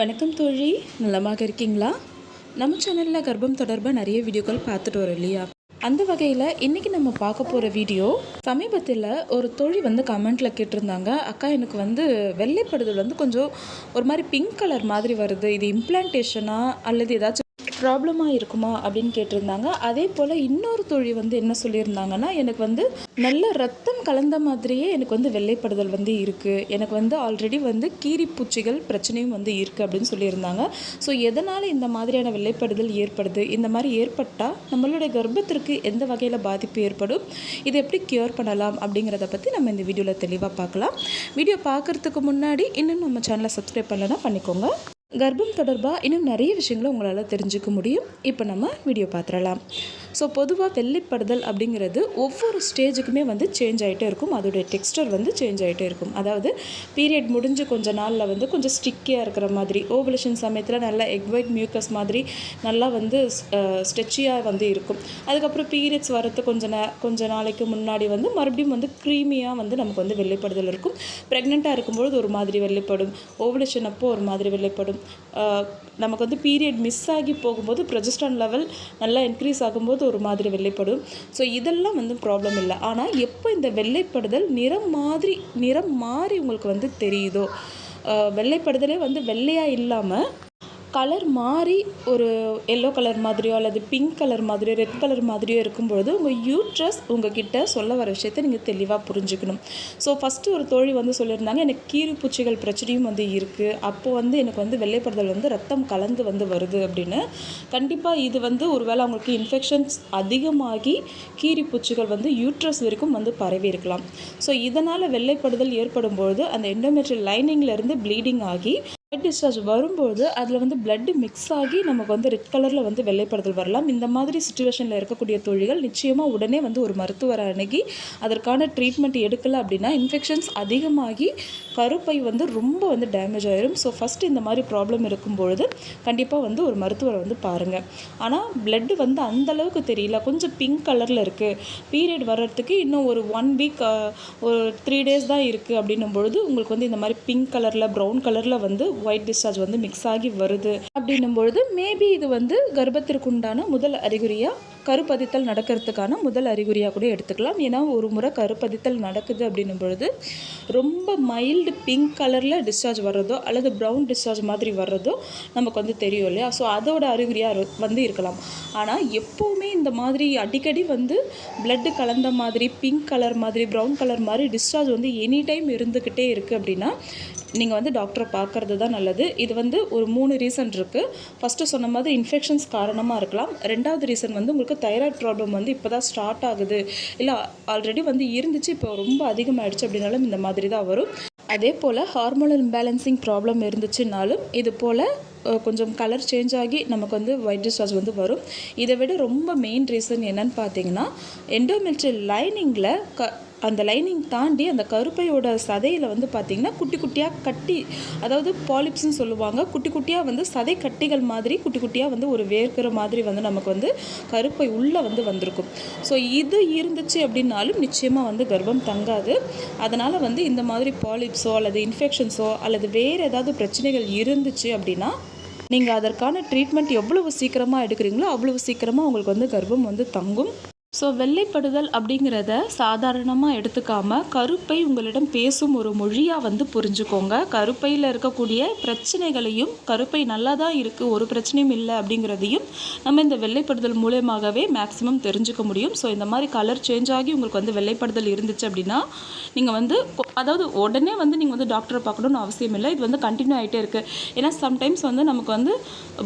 வணக்கம் தோழி. நலமாக இருக்கீங்களா? நம்ம சேனலில் கர்ப்பம் தொடர்பாக நிறைய வீடியோக்கள் பார்த்துட்டு வரோம் இல்லையா? அந்த வகையில் இன்றைக்கி நம்ம பார்க்க போகிற வீடியோ சமீபத்தில் ஒரு தோழி வந்து கமெண்ட்டில் கேட்டிருந்தாங்க. அக்கா எனக்கு வந்து வெள்ளைப்படுதல் வந்து கொஞ்சம் ஒரு மாதிரி பிங்க் கலர் மாதிரி வருது. இது இம்ப்ளான்டேஷனா அல்லது ஏதாச்சும் ப்ராப்ளமாக இருக்குமா அப்படின்னு கேட்டிருந்தாங்க. அதே போல் இன்னொரு தொழில் வந்து என்ன சொல்லியிருந்தாங்கன்னா எனக்கு வந்து நல்ல ரத்தம் கலந்த மாதிரியே எனக்கு வந்து வெள்ளைப்படுதல் வந்து இருக்குது எனக்கு வந்து ஆல்ரெடி வந்து கீரி பூச்சிகள் பிரச்சனையும் வந்து இருக்குது அப்படின்னு சொல்லியிருந்தாங்க. ஸோ எதனால் இந்த மாதிரியான வெள்ளைப்படுதல் ஏற்படுது? இந்த மாதிரி ஏற்பட்டால் நம்மளுடைய கர்ப்பத்திற்கு எந்த வகையில் பாதிப்பு ஏற்படும்? இதை எப்படி க்யூர் பண்ணலாம் அப்படிங்கிறத பற்றி நம்ம இந்த வீடியோவில் தெளிவாக பார்க்கலாம். வீடியோ பார்க்குறதுக்கு முன்னாடி இன்னும் நம்ம சேனலை சப்ஸ்கிரைப் பண்ணலன்னா பண்ணிக்கோங்க. கர்ப்பம் தொடர்பாக இன்னும் நிறைய விஷயங்களை உங்களால் தெரிஞ்சுக்க முடியும். இப்போ நம்ம வீடியோ பார்த்துடலாம். ஸோ பொதுவாக வெள்ளைப்படுதல் அப்படிங்கிறது ஒவ்வொரு ஸ்டேஜுக்குமே வந்து சேஞ்ச் ஆகிட்டே இருக்கும். அதோடைய டெக்ஸ்டர் வந்து சேஞ்ச் ஆகிட்டே இருக்கும். அதாவது பீரியட் முடிஞ்சு கொஞ்ச நாளில் வந்து கொஞ்சம் ஸ்டிக்கியாக இருக்கிற மாதிரி ஓவலேஷன் சமயத்தில் நல்லா எக் ஒயிட் மியூக்கஸ் மாதிரி நல்லா வந்து ஸ்ட்ரெச்சியாக வந்து இருக்கும். அதுக்கப்புறம் பீரியட்ஸ் வரது கொஞ்ச நே கொஞ்ச நாளைக்கு முன்னாடி வந்து மறுபடியும் வந்து க்ரீமியாக வந்து நமக்கு வந்து வெள்ளைப்படுதல் இருக்கும். ப்ரெக்னெண்ட்டாக இருக்கும்பொழுது ஒரு மாதிரி வெள்ளைப்படும். ஓவலேஷன் அப்போ ஒரு மாதிரி வெள்ளைப்படும். நமக்கு வந்து பீரியட் மிஸ் ஆகி போகும்போது ப்ரொஜஸ்டான் லெவல் நல்லா இன்க்ரீஸ் ஆகும்போது ஒரு மாதிரி வெள்ளைப்படும். ஸோ இதெல்லாம் வந்து ப்ராப்ளம் இல்லை. ஆனால் எப்போ இந்த வெள்ளைப்படுதல் நிறம் மாதிரி நிறம் மாறி உங்களுக்கு வந்து தெரியுதோ? வெள்ளைப்படுதலே வந்து வெள்ளையாக இல்லாமல் கலர் மாறி ஒரு எல்லோ கலர் மாதிரியோ அல்லது பிங்க் கலர் மாதிரியோ ரெட் கலர் மாதிரியோ இருக்கும்பொழுது உங்கள் யூட்ரஸ் உங்ககிட்ட சொல்ல வர விஷயத்த நீங்கள் தெளிவாக புரிஞ்சுக்கணும். ஸோ ஃபஸ்ட்டு ஒரு தோழி வந்து சொல்லியிருந்தாங்க எனக்கு கீரி பூச்சிகள் பிரச்சனையும் வந்து இருக்குது அப்போது வந்து எனக்கு வந்து வெள்ளைப்படுதல் வந்து ரத்தம் கலந்து வந்து வருது அப்படின்னு. கண்டிப்பாக இது வந்து ஒருவேளை அவங்களுக்கு இன்ஃபெக்ஷன்ஸ் அதிகமாகி கீரி பூச்சிகள் வந்து யூட்ரஸ் வரைக்கும் வந்து பரவி இருக்கலாம். ஸோ இதனால் வெள்ளைப்படுதல் ஏற்படும்பொழுது அந்த எண்டோமெட்ரியல் லைனிங்லேருந்து ப்ளீடிங் ஆகி ஒயிட் டிஸ்சார்ஜ் வரும்போது அதில் வந்து பிளட்டு மிக்ஸ் ஆகி நமக்கு வந்து ரெட் கலரில் வந்து வெள்ளைப்படுதல் வரலாம். இந்த மாதிரி சுச்சுவேஷனில் இருக்கக்கூடிய தொழில்கள் நிச்சயமாக உடனே வந்து ஒரு மருத்துவரை அணுகி அதற்கான ட்ரீட்மெண்ட் எடுக்கலை அப்படின்னா இன்ஃபெக்ஷன்ஸ் அதிகமாகி கருப்பை வந்து ரொம்ப வந்து டேமேஜ் ஆயிரும். ஸோ ஃபஸ்ட்டு இந்த மாதிரி ப்ராப்ளம் இருக்கும்பொழுது கண்டிப்பாக வந்து ஒரு மருத்துவரை வந்து பாருங்கள் ஆனால் பிளட்டு வந்து அந்தளவுக்கு தெரியல. கொஞ்சம் பிங்க் கலரில் இருக்குது பீரியட் வர்றதுக்கு இன்னும் ஒரு ஒன் வீக் ஒரு த்ரீ டேஸ் தான் இருக்குது அப்படின்னும் பொழுது உங்களுக்கு வந்து இந்த மாதிரி பிங்க் கலரில் ப்ரௌன் கலரில் வந்து ஒயிட் டிஸ்சார்ஜ் வந்து மிக்ஸ் ஆகி வருது. அப்படின்னும் பொழுது மேபி இது வந்து கர்ப்பத்திற்குண்டான முதல் அறிகுறியாக கருப்பதித்தல் நடக்கிறதுக்கான முதல் அறிகுறியாக கூட எடுத்துக்கலாம். ஏன்னா ஒரு முறை கருப்பதித்தல் நடக்குது அப்படின்னும் பொழுது ரொம்ப மைல்டு பிங்க் கலரில் டிஸ்சார்ஜ் வர்றதோ அல்லது ப்ரௌன் டிஸ்சார்ஜ் மாதிரி வர்றதோ நமக்கு வந்து தெரியும் இல்லையா? ஸோ அதோட அறிகுறியாக வந்து இருக்கலாம். ஆனால் எப்போவுமே இந்த மாதிரி அடிக்கடி வந்து பிளட்டு கலந்த மாதிரி பிங்க் கலர் மாதிரி ப்ரௌன் கலர் மாதிரி டிஸ்சார்ஜ் வந்து எனி டைம் இருந்துக்கிட்டே இருக்குது அப்படின்னா நீங்கள் வந்து டாக்டரை பார்க்குறது தான் நல்லது. இது வந்து ஒரு மூணு ரீசன் இருக்குது ஃபஸ்ட்டு சொன்ன மாதிரி இன்ஃபெக்ஷன்ஸ் காரணமாக இருக்கலாம். ரெண்டாவது ரீசன் வந்து உங்களுக்கு தைராய்டு ப்ராப்ளம் வந்து இப்போ தான் ஸ்டார்ட் ஆகுது. இல்லை ஆல்ரெடி வந்து இருந்துச்சு இப்போ ரொம்ப அதிகமாகிடுச்சு அப்படின்னாலும் இந்த மாதிரி தான் வரும். அதே போல் ஹார்மோனல் இம்பேலன்சிங் ப்ராப்ளம் இருந்துச்சுனாலும் இது போல் கொஞ்சம் கலர் சேஞ்ச் ஆகி நமக்கு வந்து ஒயிட் டிஸ்டார்ஜ் வந்து வரும். இதை விட ரொம்ப மெயின் ரீசன் என்னன்னு பார்த்தீங்கன்னா எண்டோமெட்ரியல் லைனிங்கில் க அந்த லைனிங் தாண்டி அந்த கருப்பையோட சதையில் வந்து பார்த்திங்கன்னா குட்டி குட்டியாக கட்டி அதாவது பாலிப்ஸ்னு சொல்லுவாங்க குட்டி குட்டியாக வந்து சதை கட்டிகள் மாதிரி குட்டி குட்டியாக வந்து ஒரு வேர்க்கிற மாதிரி வந்து நமக்கு வந்து கருப்பை உள்ளே வந்து வந்திருக்கும். ஸோ இது இருந்துச்சு அப்படின்னாலும் நிச்சயமாக வந்து கர்ப்பம் தங்காது. அதனால் வந்து இந்த மாதிரி பாலிப்ஸோ அல்லது இன்ஃபெக்ஷன்ஸோ அல்லது வேறு ஏதாவது பிரச்சனைகள் இருந்துச்சு அப்படின்னா நீங்கள் அதற்கான ட்ரீட்மெண்ட் எவ்வளவு சீக்கிரமாக எடுக்கிறீங்களோ அவ்வளவு சீக்கிரமாக உங்களுக்கு வந்து கர்ப்பம் வந்து தங்கும். ஸோ வெள்ளைப்படுதல் அப்படிங்கிறத சாதாரணமாக எடுத்துக்காமல் கருப்பை உங்களிடம் பேசும் ஒரு மொழியாக வந்து புரிஞ்சுக்கோங்க. கருப்பையில் இருக்கக்கூடிய பிரச்சனைகளையும் கருப்பை நல்லா தான் இருக்குது ஒரு பிரச்சனையும் இல்லை அப்படிங்கிறதையும் நம்ம இந்த வெள்ளைப்படுதல் மூலயமாகவே மேக்ஸிமம் தெரிஞ்சுக்க முடியும். ஸோ இந்த மாதிரி கலர் சேஞ்ச் ஆகி உங்களுக்கு வந்து வெள்ளைப்படுதல் இருந்துச்சு அப்படின்னா நீங்கள் வந்து அதாவது உடனே வந்து நீங்கள் வந்து டாக்டரை பார்க்கணுன்னு அவசியம் இல்லை. இது வந்து கண்டினியூ ஆகிட்டே இருக்குது ஏன்னா சம்டைம்ஸ் வந்து நமக்கு வந்து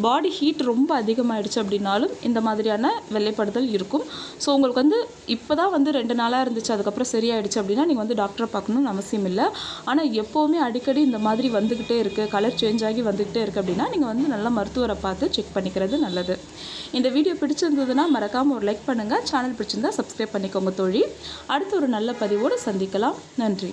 பாடி ஹீட் ரொம்ப அதிகமாகிடுச்சு அப்படின்னாலும் இந்த மாதிரியான வெள்ளைப்படுதல் இருக்கும். ஸோ உங்களுக்கு வந்து இப்போ தான் வந்து ரெண்டு நாளாக இருந்துச்சு அதுக்கப்புறம் சரியாயிடுச்சு அப்படின்னா நீங்கள் வந்து டாக்டரை பார்க்கணும்னு அவசியம் இல்லை. ஆனால் எப்போவுமே அடிக்கடி இந்த மாதிரி வந்துக்கிட்டே இருக்குது கலர் சேஞ்ச் ஆகி வந்துக்கிட்டே இருக்குது அப்படின்னா நீங்கள் வந்து நல்லா மருத்துவரை பார்த்து செக் பண்ணிக்கிறது நல்லது. இந்த வீடியோ பிடிச்சிருந்ததுன்னா மறக்காமல் ஒரு லைக் பண்ணுங்கள் சேனல் பிடிச்சிருந்தா சப்ஸ்கிரைப் பண்ணிக்கோங்க தோழி. அடுத்து ஒரு நல்ல பதிவோடு சந்திக்கலாம். நன்றி.